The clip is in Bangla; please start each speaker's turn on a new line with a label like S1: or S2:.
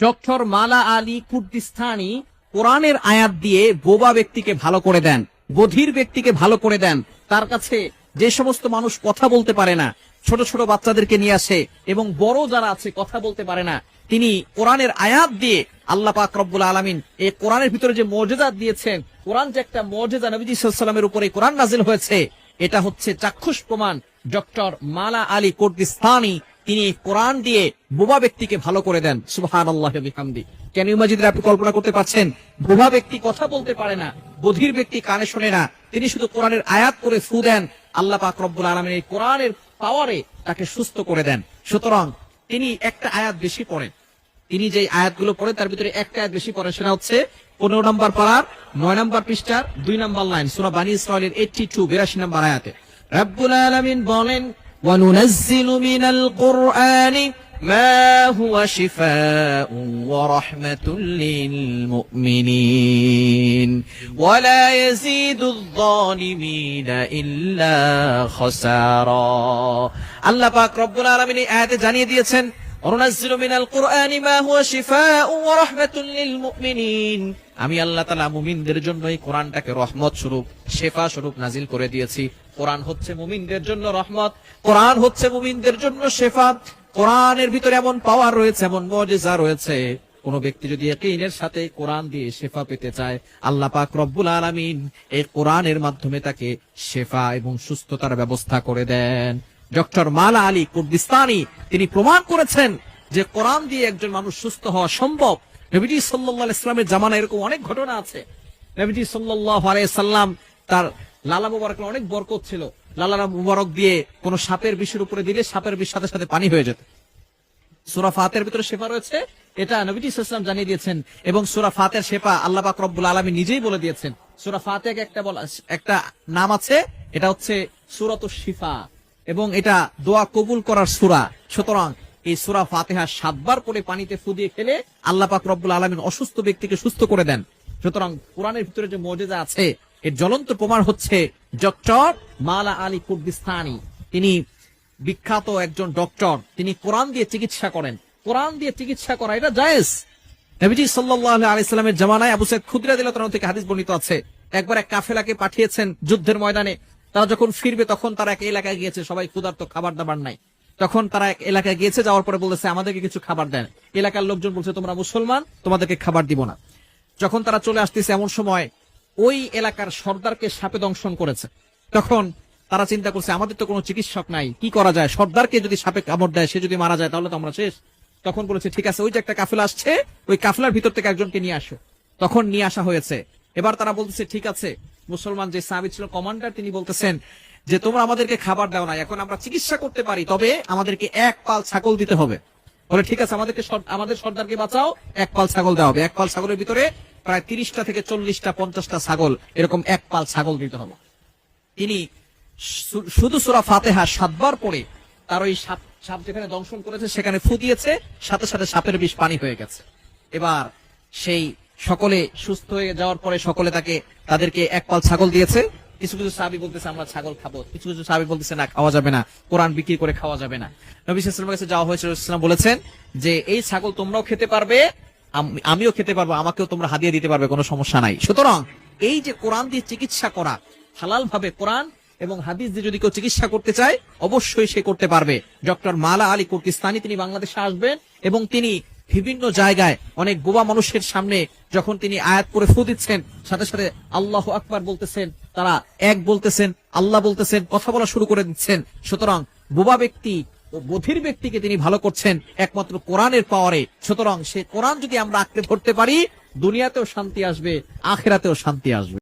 S1: ডক্টর মালা আলী কুর্দিস্তানি কোরআনের আয়াত দিয়ে বোবা ব্যক্তিকে ভালো করে দেন বধির ব্যক্তিকে ভালো করে দেন। তার কাছে যে সমস্ত মানুষ কথা বলতে পারে না, ছোট ছোট বাচ্চাদেরকে নিয়ে আসে এবং বড় যারা আছে কথা বলতে পারে না, তিনি কোরআনের আয়াত দিয়ে আল্লাহ পাক রব্বুল আলমিন এই কোরআনের ভিতরে যে মর্যাদা দিয়েছেন, কোরআন যে একটা মর্যাদা নবীজি সাল্লামের উপরে কোরআন নাজিল হয়েছে, এটা হচ্ছে চাক্ষুষ প্রমাণ। ডক্টর মালা আলী কুর্দিস্তানি তিনি কোরআন দিয়ে বোবা ব্যক্তিকে ভালো করে দেন। সুবহান আল্লাহ বিহামদি। কেন মাজিদের আপনি কল্পনা করতে পারছেন? বোবা ব্যক্তি কথা বলতে পারে না, বধির ব্যক্তি কানে শোনে না। তিনি শুধু কোরআনের আয়াত করে ফু দেন, আল্লাহ পাক রব্বুল আলমের এই কোরআনের পাওয়ারে তাকে সুস্থ করে দেন। সুতরাং তিনি একটা আয়াত বেশি পড়েন। তিনি যে আয়াতগুলো পড়েন, তার ভিতরে একটা আয়াত বেশি পড়েন, সেটা হচ্ছে পনেরো নম্বর পাড়ার নয় নম্বর পৃষ্ঠার, দুই নম্বর লাইন, সুরা বানী ইসরায়েলের এইটটি টু বিরাশি নম্বর আয়াতে। রব্বুল আলমিন বলেন وننزل من القرآن ما هو شفاء ورحمة للمؤمنين ولا يزيد الظالمين إلا خسارا আল্লাহ পাক রব্বুল আলামিন এই আয়াতে জানিয়ে দিয়েছেন وننزل من القرآن ما هو شفاء ورحمة للمؤمنين আমি আল্লাহ তাআলা মুমিনদের জন্য এই কোরআনটাকে রহমত স্বরূপ শেফা স্বরূপ নাজিল করে দিয়েছি কোরআন হচ্ছে মুমিনদের জন্য রহমত কোরআন হচ্ছে মুমিনদের জন্য শেফা কোরআনের ভিতরে এমন পাওয়ার রয়েছে এমন মজেজা রয়েছে কোন ব্যক্তি যদি একইনের সাথে কোরআন দিয়ে শেফা পেতে চায় আল্লাহ পাক রব্বুল আলামিন এই কোরআনের মাধ্যমে তাকে শেফা এবং সুস্থতার ব্যবস্থা করে দেন ডক্টর মালা আলী কুর্দিস্তানি, তিনি প্রমাণ করেছেন যে কোরআন দিয়ে একজন মানুষ সুস্থ হওয়া সম্ভব। নবীজি আলাইহি ইসলামের জামানা এরকম অনেক ঘটনা আছে। নবীজি সাল্লাল্লাহু আলাইহি সাল্লাম তার লালা মুবারক অনেক বরকত ছিল। লালা মুবারক দিয়ে কোন সাপের বিষের উপরে দিলে সাপের বিষ সাথে সাথে পানি হয়ে যেত। সুরা ফাতের ভিতরে শেফা রয়েছে, এটা নবীজি ইসলাম জানিয়ে দিয়েছেন এবং সুরা ফাতের শেফা আল্লাহ পাক রব্বুল আলমী নিজেই বলে দিয়েছেন। সুরা ফাতে একটা বলা একটা নাম আছে, এটা হচ্ছে সুরত শিফা। এবং এটা দোয়া কবুল করার সুরা। সুতরাং এই সুরা ফাতেহা সাতবার করে পানিতে ফু দিয়ে খেলে আল্লাহ পাক রব্বুল আলমিন অসুস্থ ব্যক্তিকে সুস্থ করে দেন। সুতরাং কোরআনের ভিতরে যে মর্যাদা আছে, এর জ্বলন্ত প্রমাণ হচ্ছে ডক্টর মালা আলী কুর্দিস্তানি। তিনি বিখ্যাত একজন ডক্টর। তিনি কোরআন দিয়ে চিকিৎসা করেন। কোরআন দিয়ে চিকিৎসা করা এটা জায়েজ। নবীজি সাল্লাল্লাহু আলাইহি সাল্লামের জামানায় আবু সাইদ খুদরা দিল থেকে হাদিস বর্ণিত আছে। একবার এক কাফেলাকে পাঠিয়েছেন যুদ্ধের ময়দানে। তারা যখন ফিরবে, তখন তারা এক এলাকায় গিয়েছে, সবাই ক্ষুধার্ত, খাবার দাবার নাই। তখন তারা এক এলাকায় গিয়েছে, যাওয়ার পরে বলেছে, আমাদেরকে কিছু খাবার দেন। এলাকার লোকজন বলছে, তোমরা মুসলমান, তোমাদেরকে খাবার দিব না। যখন তারা চলে আসতেছে, এমন সময় ওই এলাকার সর্দারকে সাপে দংশন করেছে। তখন তারা চিন্তা করছে, আমাদের তো কোনো চিকিৎসক নাই, কি করা যায়? সর্দারকে যদি সাপে কামড় দেয়, সে যদি মারা যায়, তাহলে তো আমরা শেষ। তখন বলেছে, ঠিক আছে, ওই যে একটা কাফেলা আসছে, ওই কাফেলার ভিতর থেকে একজনকে নিয়ে আসো। তখন নিয়ে আসা হয়েছে। এবার তারা বলতেছে, ঠিক আছে মুসলমান যে সাহাবি ছিল কমান্ডার তিনি বলতেছেন যে, তোমরা আমাদেরকে খাবার দাও না এখন আমরা চিকিৎসা করতে পারি, তবে আমাদেরকে এক পাল ছাগল দিতে হবে। বলে, ঠিক আছে, আমাদেরকে আমাদের সর্দারকে বাঁচাও, এক পাল ছাগল দেওয়া হবে। এক পাল ছাগলের ভিতরে প্রায় তিরিশটা থেকে চল্লিশটা, পঞ্চাশটা ছাগল, এরকম এক পাল ছাগল দিতে হবে। তিনি শুধু সুরা ফাতেহা সাতবার পড়ে, তার ওই সাপ সাপ যেখানে দংশন করেছে, সেখানে ফু দিয়েছে, সাথে সাথে সাপের বিষ পানি হয়ে গেছে। এবার সেই সকলে সুস্থ হয়ে যাওয়ার পরে সকলে তাকে, তাদেরকে এক পাল ছাগল দিয়েছে। কিছু কিছু সাহাবি বলতেছে, আমরা ছাগল খাব। কিছু কিছু সাহাবি বলতেছে, না, খাওয়া যাবে না। কোরআন বিক্রি করে খাওয়া যাবে না। নবী কাছে যাওয়া হয়েছে ইসলাম বলেছেন যে, এই ছাগল তোমরাও খেতে পারবে, আম- আমিও খেতে পারব, আমাকেও তোমরা হাদিয়ে দিতে পারবে, কোনো সমস্যা নাই। সুতরাং এই যে কোরআন দিয়ে চিকিৎসা করা হালাল ভাবে কোরআন এবং হাদিস দিয়ে যদি কেউ চিকিৎসা করতে চায়, অবশ্যই সে করতে পারবে। ডক্টর মালা আলী কুর্কিস্তানি তিনি বাংলাদেশে আসবেন এবং তিনি বিভিন্ন জায়গায় অনেক বোবা মানুষের সামনে যখন তিনি আয়াত করে ফু দিচ্ছেন, সাথে সাথে আল্লাহ আকবার বলতেছেন, তারা এক বলতেছেন, আল্লাহ বলতেছেন, কথা বলা শুরু করে দিচ্ছেন। সুতরাং বোবা ব্যক্তি ও বধির ব্যক্তিকে তিনি ভালো করছেন একমাত্র কোরআনের পাওয়ারে। সুতরাং সে কোরআন যদি আমরা আঁকড়ে ধরতে পারি, দুনিয়াতেও শান্তি আসবে, আখেরাতেও শান্তি আসবে।